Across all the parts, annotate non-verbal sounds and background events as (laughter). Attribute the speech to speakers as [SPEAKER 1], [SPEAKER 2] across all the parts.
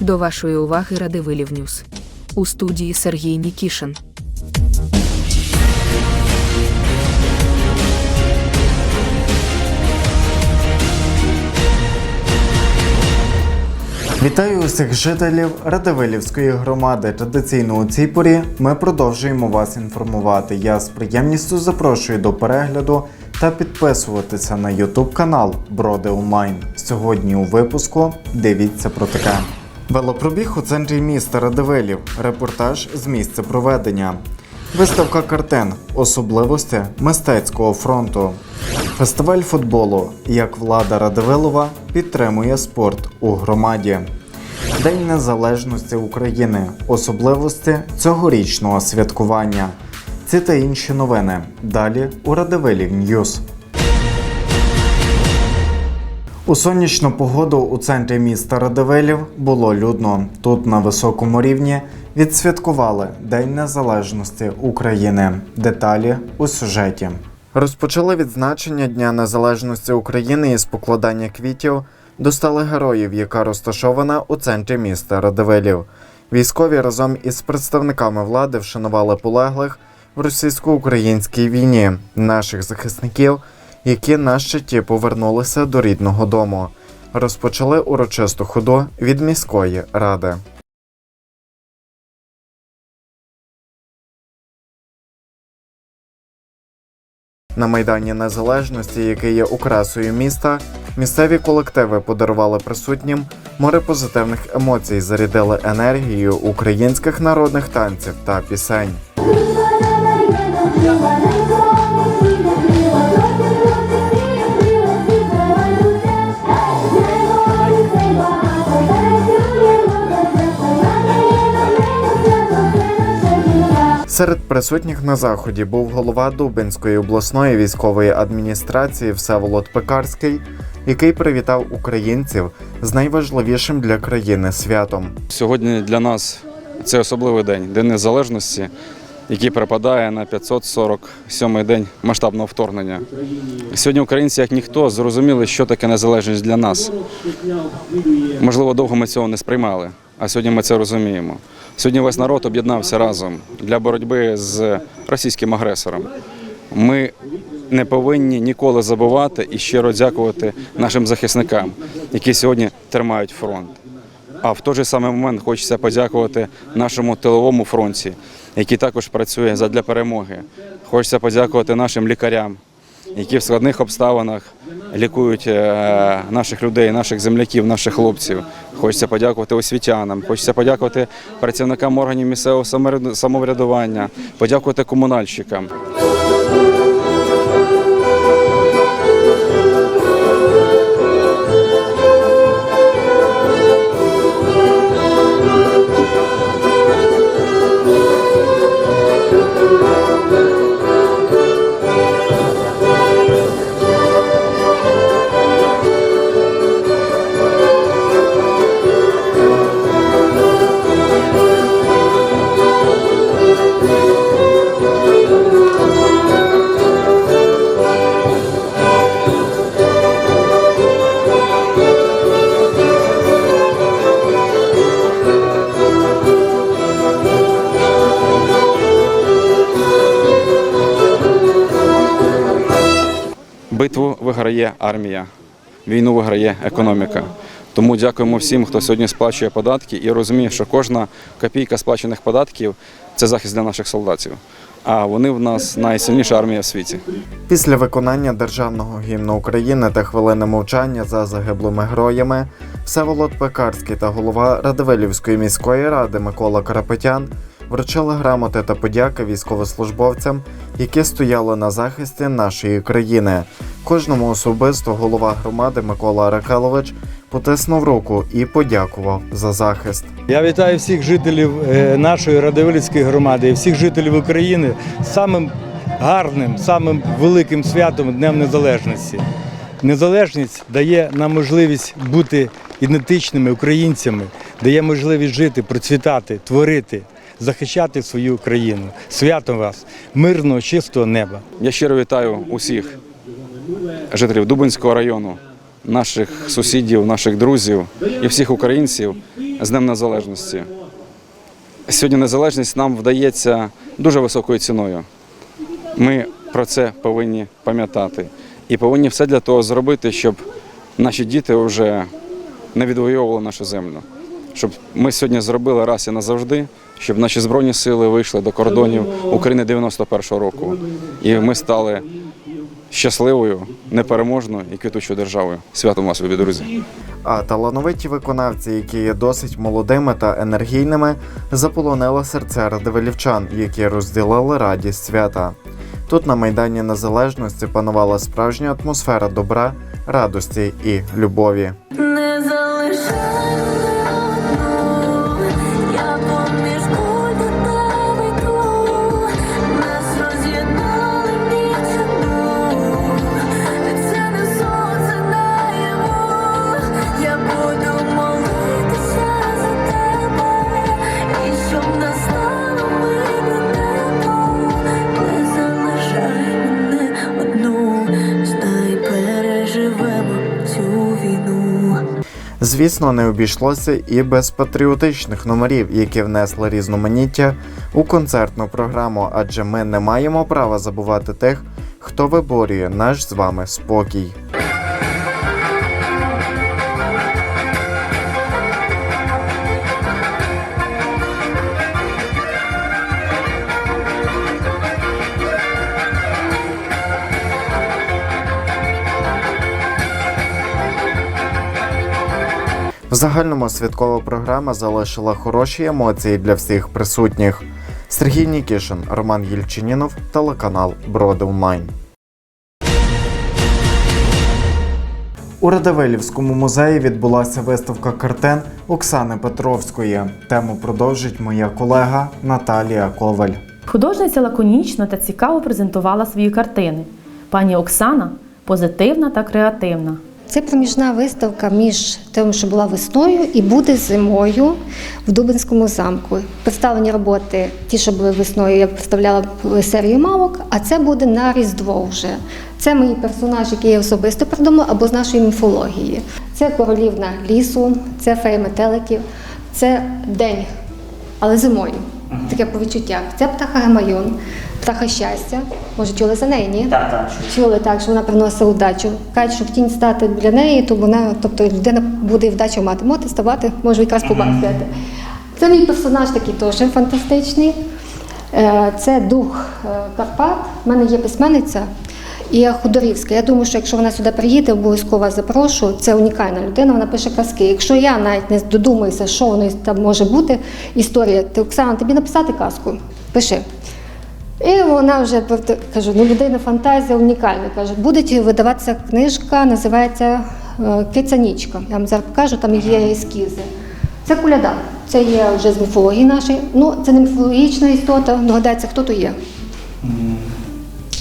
[SPEAKER 1] До вашої уваги Радивилів Ньюс. У студії Сергій Нікішин.
[SPEAKER 2] Вітаю усіх жителів Радивилівської громади. Традиційно у цій порі ми продовжуємо вас інформувати. Я з приємністю запрошую до перегляду та підписуватися на YouTube канал Броди Онлайн. Сьогодні у випуску дивіться про таке. Велопробіг у центрі міста Радивилів. Репортаж з місця проведення. Виставка картин, особливості мистецького фронту. Фестиваль футболу. Як влада Радивилова підтримує спорт у громаді. День Незалежності України. Особливості цьогорічного святкування. Ці та інші новини. Далі у Радивилів Ньюз. У сонячну погоду у центрі міста Радивилів було людно. Тут на високому рівні відсвяткували День Незалежності України. Деталі у сюжеті. Розпочали відзначення Дня Незалежності України із покладання квітів до стали героїв, яка розташована у центрі міста Радивилів. Військові разом із представниками влади вшанували полеглих в російсько-українській війні наших захисників, які на щиті повернулися до рідного дому. Розпочали урочисту ходу від міської ради. На Майдані Незалежності, який є окрасою міста, місцеві колективи подарували присутнім море позитивних емоцій, зарядили енергією українських народних танців та пісень. Серед присутніх на заході був голова Дубинської обласної військової адміністрації Всеволод Пекарський, який привітав українців з найважливішим для країни святом.
[SPEAKER 3] Сьогодні для нас це особливий день, День Незалежності, який припадає на 547-й день масштабного вторгнення. Сьогодні українці, як ніхто, зрозуміли, що таке незалежність для нас. Можливо, довго ми цього не сприймали, а сьогодні ми це розуміємо. Сьогодні весь народ об'єднався разом для боротьби з російським агресором. Ми не повинні ніколи забувати і щиро дякувати нашим захисникам, які сьогодні тримають фронт. А в той же самий момент хочеться подякувати нашому тиловому фронті, який також працює задля перемоги. Хочеться подякувати нашим лікарям, які в складних обставинах лікують е, наших людей, наших земляків, наших хлопців. Хочеться подякувати освітянам, хочеться подякувати працівникам органів місцевого самовряд- самоврядування, подякувати комунальщикам. Битву виграє армія, війну виграє економіка. Тому дякуємо всім, хто сьогодні сплачує податки і розуміє, що кожна копійка сплачених податків це захист для наших солдатів. А вони в нас найсильніша армія в світі.
[SPEAKER 2] Після виконання державного гімну України та хвилини мовчання за загиблими героями Всеволод Пекарський та голова Радивилівської міської ради Микола Карапетян вручили грамоти та подяки військовослужбовцям, які стояли на захисті нашої країни. Кожному особисто голова громади Микола Аракелович потиснув руку і подякував за захист.
[SPEAKER 4] Я вітаю всіх жителів е, нашої Радивилівської громади і всіх жителів України з самим гарним, самим великим святом Днем Незалежності. Незалежність дає нам можливість бути ідентичними українцями, дає можливість жити, процвітати, творити, захищати свою країну. Свято вас, мирного, чистого неба.
[SPEAKER 3] Я щиро вітаю усіх жителів Дубинського району, наших сусідів, наших друзів і всіх українців з Днем Незалежності. Сьогодні незалежність нам вдається дуже високою ціною. Ми про це повинні пам'ятати і повинні все для того зробити, щоб наші діти вже не відвоювали нашу землю. Щоб ми сьогодні зробили раз і назавжди, щоб наші збройні сили вийшли до кордонів України 91-го року, і ми стали щасливою, непереможною і квітучою державою. Святом вас, любі друзі!
[SPEAKER 2] А талановиті виконавці, які є досить молодими та енергійними, заполонили серця радивилівчан, які розділили радість свята. Тут на Майдані Незалежності панувала справжня атмосфера добра, радості і любові. Звісно, не обійшлося і без патріотичних номерів, які внесли різноманіття у концертну програму, адже ми не маємо права забувати тих, хто виборює наш з вами спокій. В загальному святкова програма залишила хороші емоції для всіх присутніх. Сергій Нікішин, Роман Єльчинінов, телеканал Броди Онлайн. У Радивилівському музеї відбулася виставка картин Оксани Петровської. Тему продовжить моя колега Наталія Коваль.
[SPEAKER 5] Художниця лаконічно та цікаво презентувала свої картини. Пані Оксана позитивна та креативна.
[SPEAKER 6] Це проміжна виставка між тим, що була весною, і буде зимою в Дубинському замку. Представлені роботи, ті, що були весною, я представляла серію мавок, а це буде на Різдво вже. Це мої персонажі, які я особисто придумала, або з нашої міфології. Це королівна лісу, це фея метеликів, це день, але зимою. Таке по відчуттях. Це птаха Гамайон, птаха щастя. Може, чули за неї, ні?
[SPEAKER 7] Так, так.
[SPEAKER 6] Чули так, що вона приносила удачу. Кажуть, що в тінь стати для неї, то вона, тобто людина буде вдачу мати. Моти ставати, може якраз побачити. Це мій персонаж такий теж фантастичний. Е, Це дух е, Карпат. У мене є письменниця і Худорівська. Я думаю, що якщо вона сюди приїде, обов'язково вас запрошу. Це унікальна людина, вона пише казки. Якщо я навіть не додумаюся, що воно там може бути, історія, то Оксана, тобі написати казку? Пиши. І вона вже кажу, ну людина фантазія унікальна. Каже, буде видаватися книжка, називається е, Кицянічка. Я вам зараз покажу, там є ескізи. Це куляда. Це є вже з міфології нашої. Ну, це не міфологічна істота. Догадається, хто то є.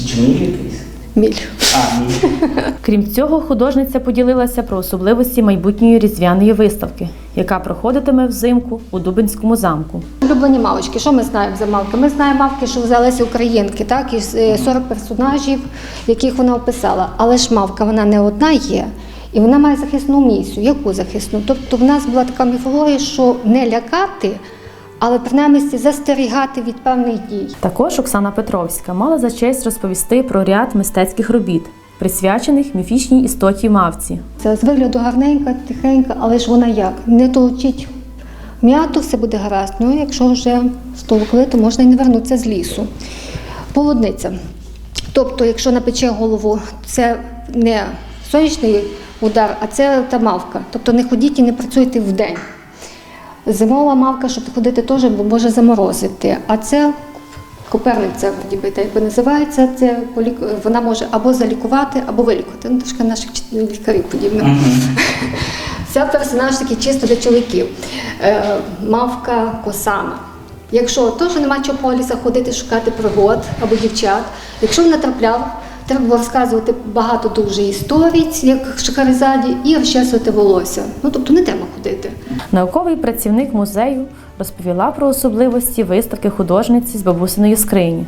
[SPEAKER 7] Джміль якийсь?
[SPEAKER 6] Міль.
[SPEAKER 7] А, мій. (laughs)
[SPEAKER 5] Крім цього, художниця поділилася про особливості майбутньої різдвяної виставки, яка проходитиме взимку у Дубинському замку.
[SPEAKER 6] Улюблені мавочки. Що ми знаємо за мавки? Ми знаємо мавки, що взялися українки, так, із е, 40 персонажів, яких вона описала. Але ж мавка вона не одна є. І вона має захисну місію. Яку захисну? Тобто в нас була така міфологія, що не лякати, але принаймні застерігати від певних дій.
[SPEAKER 5] Також Оксана Петровська мала за честь розповісти про ряд мистецьких робіт, присвячених міфічній істоті мавці.
[SPEAKER 6] Це з вигляду гарненька, тихенька, але ж вона як? Не толчить м'яту, все буде гаразд. Ну, якщо вже стовкли, то можна і не вернутися з лісу. Полудниця. Тобто, якщо напече голову, це не сонячний удар, а це та мавка. Тобто не ходіть і не працюйте вдень. Зимова мавка, щоб ходити теж, може заморозити. А це Коперниця, ніби так би називається, це полік- вона може або залікувати, або вилікувати. Ну, трошки наших лікарів подібно. Це персонаж такий чисто для чоловіків. Е, мавка Косана. Якщо теж нема чого по лісах ходити, шукати пригод або дівчат, якщо він натрапляв, треба було розказувати багато дуже історій, як Шахерезаді, і розчесувати волосся. Ну тобто не треба ходити.
[SPEAKER 5] Науковий працівник музею розповіла про особливості виставки художниці з бабусиної скрині.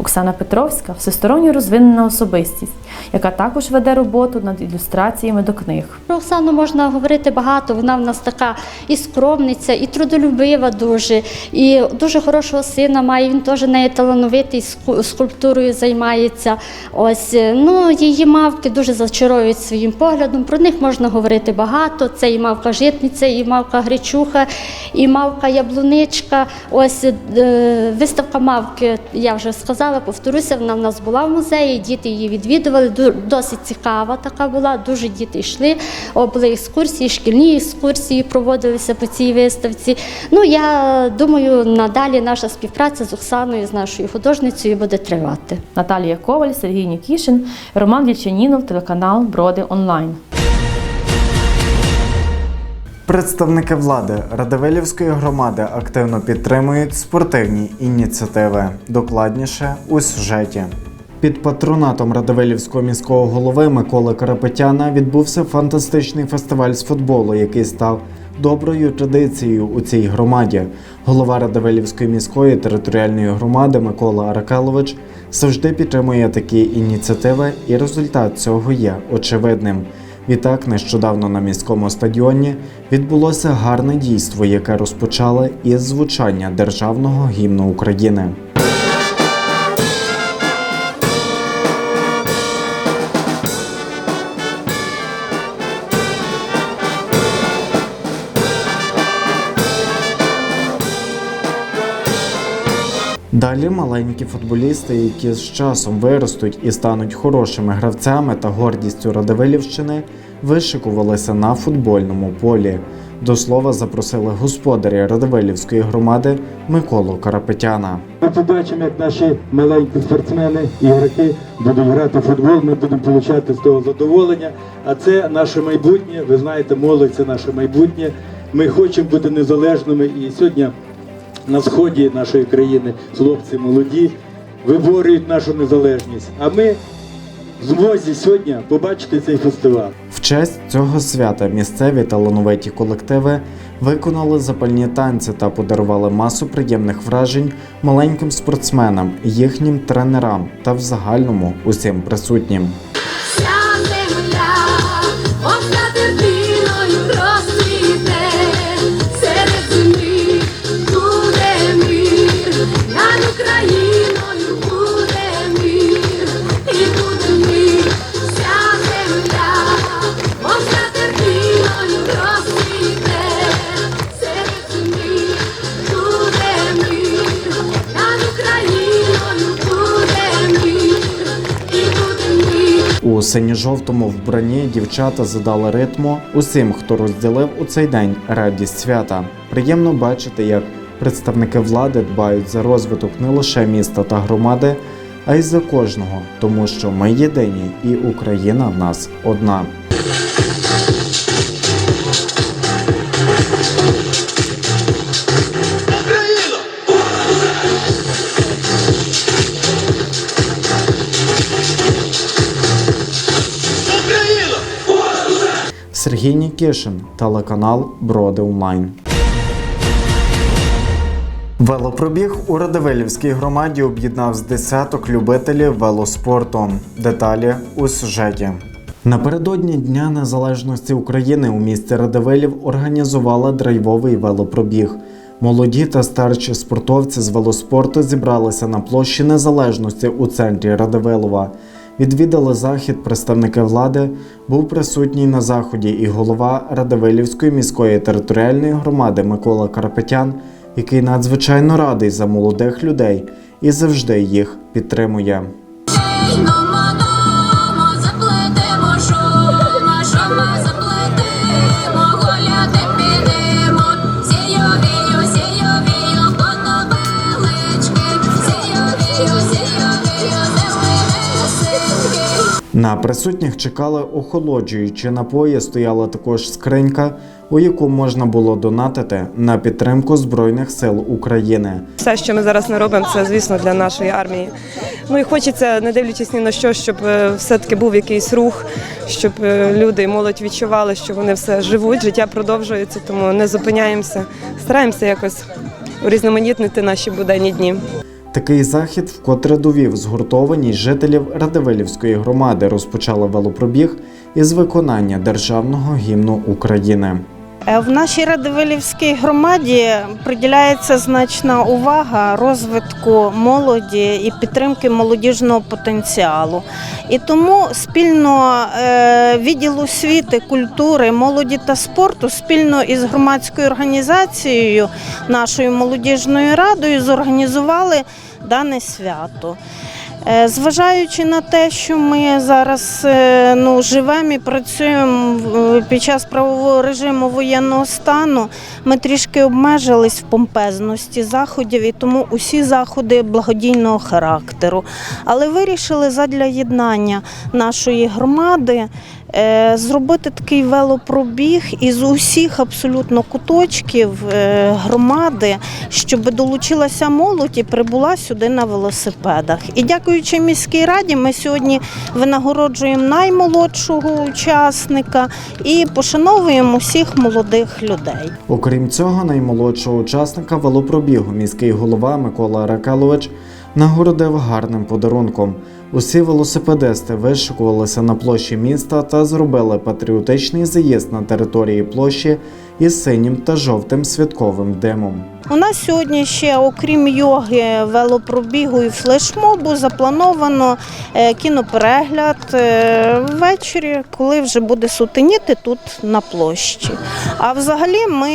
[SPEAKER 5] Оксана Петровська всесторонньо розвинена особистість, яка також веде роботу над ілюстраціями до книг.
[SPEAKER 8] Про Оксану можна говорити багато. Вона в нас така і скромниця, і трудолюбива дуже, і дуже хорошого сина має. Він теж неї талановитий, скульптурою займається. Ось е, ну її мавки дуже зачаровують своїм поглядом. Про них можна говорити багато. Це і мавка житниця, і мавка гречуха, і мавка яблуничка. Ось е, виставка мавки, я вже сказала, повторюся, вона в нас була в музеї. Діти її відвідували. Досить цікава така була. Дуже діти йшли. Були екскурсії, шкільні екскурсії проводилися по цій виставці. Ну я думаю, надалі наша співпраця з Оксаною, з нашою художницею буде тривати.
[SPEAKER 5] Наталія Коваль, Сергій Нікішин, Роман Вільчанінов, телеканал Броди Онлайн.
[SPEAKER 2] Представники влади Радивилівської громади активно підтримують спортивні ініціативи. Докладніше у сюжеті. Під патронатом Радивилівського міського голови Миколи Карапетяна відбувся фантастичний фестиваль з футболу, який став доброю традицією у цій громаді. Голова Радивилівської міської територіальної громади Микола Аракелович завжди підтримує такі ініціативи, і результат цього є очевидним. Відтак, нещодавно на міському стадіоні відбулося гарне дійство, яке розпочали із звучання державного гімну України. Далі маленькі футболісти, які з часом виростуть і стануть хорошими гравцями та гордістю Радивилівщини, вишикувалися на футбольному полі. До слова запросили господаря Радивилівської громади Миколу Карапетяна.
[SPEAKER 4] Ми побачимо, як наші маленькі спортсмени, ігроки будуть грати в футбол, ми будемо отримати з того задоволення. А це наше майбутнє. Ви знаєте, молодь це наше майбутнє. Ми хочемо бути незалежними. І сьогодні на сході нашої країни хлопці молоді виборюють нашу незалежність. А ми змозі сьогодні побачити цей фестиваль.
[SPEAKER 2] В честь цього свята місцеві талановиті колективи виконали запальні танці та подарували масу приємних вражень маленьким спортсменам, їхнім тренерам та в загальному усім присутнім. У синьо-жовтому вбранні дівчата задали ритму усім, хто розділив у цей день радість свята. Приємно бачити, як представники влади дбають за розвиток не лише міста та громади, а й за кожного, тому що ми єдині і Україна в нас одна. Нікішин, телеканал Броди Онлайн. Велопробіг у Радивилівській громаді об'єднав з десяток любителів велоспорту. Деталі у сюжеті. Напередодні Дня Незалежності України у місті Радивилів організували драйвовий велопробіг. Молоді та старші спортовці з велоспорту зібралися на площі Незалежності у центрі Радивилова. Відвідали захід представники влади, був присутній на заході і голова Радивилівської міської територіальної громади Микола Карпетян, який надзвичайно радий за молодих людей і завжди їх підтримує. На присутніх чекали охолоджуючі напої, стояла також скринька, у яку можна було донатити на підтримку Збройних сил України.
[SPEAKER 9] Все, що ми зараз не робимо, це звісно для нашої армії. Ну і хочеться, не дивлячись ні на що, щоб е, все-таки був якийсь рух, щоб е, люди і молодь відчували, що вони все живуть, життя продовжується, тому не зупиняємося, стараємося якось урізноманітнити наші буденні дні.
[SPEAKER 2] Такий захід вкотре довів згуртованість жителів Радивилівської громади розпочали велопробіг із виконання державного гімну України.
[SPEAKER 10] Е, В нашій Радивилівській громаді приділяється значна увага розвитку молоді і підтримки молодіжного потенціалу. І тому спільно е, відділ освіти, культури, молоді та спорту спільно із громадською організацією, нашою молодіжною радою, зорганізували дане свято. Е, Зважаючи на те, що ми зараз е, ну, живемо і працюємо е, під час правового режиму воєнного стану, ми трішки обмежились в помпезності заходів, і тому усі заходи благодійного характеру. Але вирішили задля єднання нашої громади зробити такий велопробіг із усіх абсолютно куточків е, громади, щоб долучилася молодь і прибула сюди на велосипедах. І дякуючи міській раді, ми сьогодні винагороджуємо наймолодшого учасника і пошановуємо усіх молодих людей.
[SPEAKER 2] Окрім цього, наймолодшого учасника велопробігу міський голова Микола Ракалович нагородив гарним подарунком. Усі велосипедисти вишикувалися на площі міста та зробили патріотичний заїзд на території площі із синім та жовтим святковим димом.
[SPEAKER 10] У нас сьогодні ще, окрім йоги, велопробігу і флешмобу, заплановано е, кіноперегляд е, ввечері, коли вже буде сутеніти тут на площі. А взагалі ми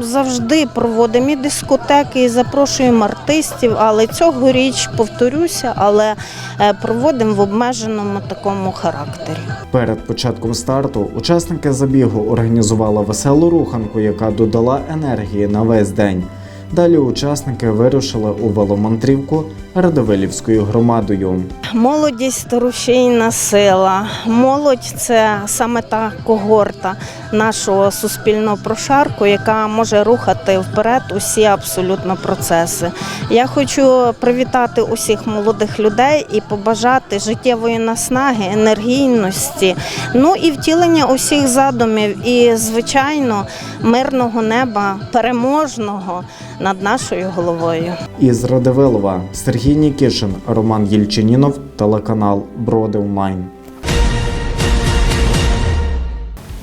[SPEAKER 10] завжди проводимо і дискотеки, і запрошуємо артистів, але цьогоріч, повторюся, але е, проводимо в обмеженому такому характері.
[SPEAKER 2] Перед початком старту учасники забігу організували веселу руханку, яка додала енергії на весь день. Далі учасники вирушили у веломандрівку Радовилівською громадою.
[SPEAKER 10] Молодість то рушійна сила. Молодь це саме та когорта нашого суспільного прошарку, яка може рухати вперед усі абсолютно процеси. Я хочу привітати усіх молодих людей і побажати життєвої наснаги, енергійності, ну і втілення усіх задумів, і звичайно мирного неба, переможного над нашою головою.
[SPEAKER 2] Із Радивилова Сергій Нікішин, Роман Єльчинінов, телеканал Бродивмайн.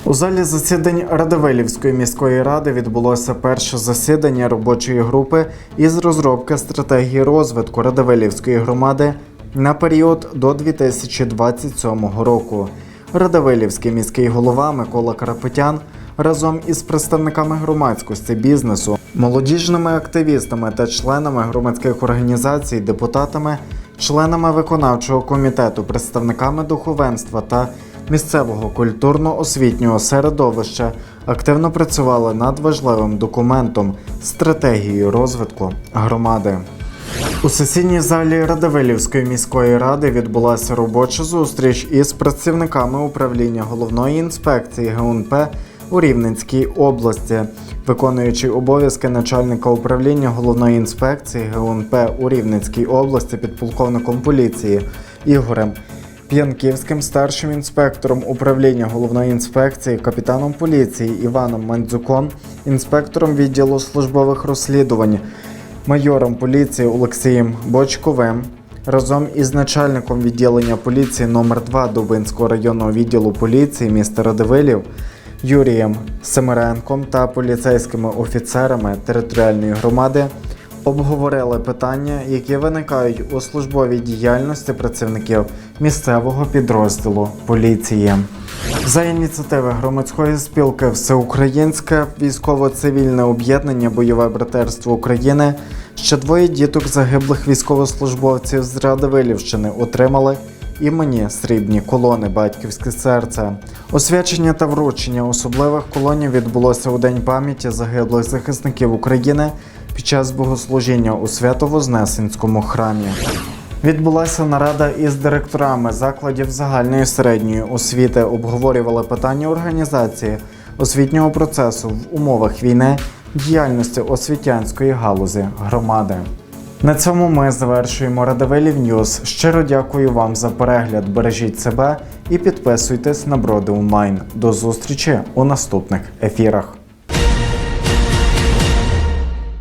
[SPEAKER 2] У залі засідань Радивилівської міської ради відбулося перше засідання робочої групи із розробки стратегії розвитку Радивилівської громади на період до 2027 року. Радивилівський міський голова Микола Карапетян разом із представниками громадськості бізнесу, молодіжними активістами та членами громадських організацій, депутатами, членами виконавчого комітету, представниками духовенства та місцевого культурно-освітнього середовища активно працювали над важливим документом стратегією розвитку громади. У сесійній залі Радивилівської міської ради відбулася робоча зустріч із працівниками управління головної інспекції ГУНП у Рівненській області. Виконуючий обов'язки начальника управління головної інспекції ГУНП у Рівненській області підполковником поліції Ігорем П'янківським старшим інспектором управління головної інспекції, капітаном поліції Іваном Мандзюком, інспектором відділу службових розслідувань, майором поліції Олексієм Бочковим. Разом із начальником відділення поліції номер 2 Дубинського районного відділу поліції міста Радивилів Юрієм Семеренком та поліцейськими офіцерами територіальної громади обговорили питання, які виникають у службовій діяльності працівників місцевого підрозділу поліції. За ініціативи громадської спілки Всеукраїнське військово-цивільне об'єднання Бойове братерство України ще двоє діток загиблих військовослужбовців з Радивилівщини отримали імені срібні колони Батьківське серце. Освячення та вручення особливих колонів відбулося у День пам'яті загиблих захисників України під час богослужіння у Свято-Вознесенському храмі. Відбулася нарада із директорами закладів загальної середньої освіти. Обговорювали питання організації освітнього процесу в умовах війни, діяльності освітянської галузі громади. На цьому ми завершуємо Радивилів Ньюз. Щиро дякую вам за перегляд. Бережіть себе і підписуйтесь на Броди Онлайн. До зустрічі у наступних ефірах.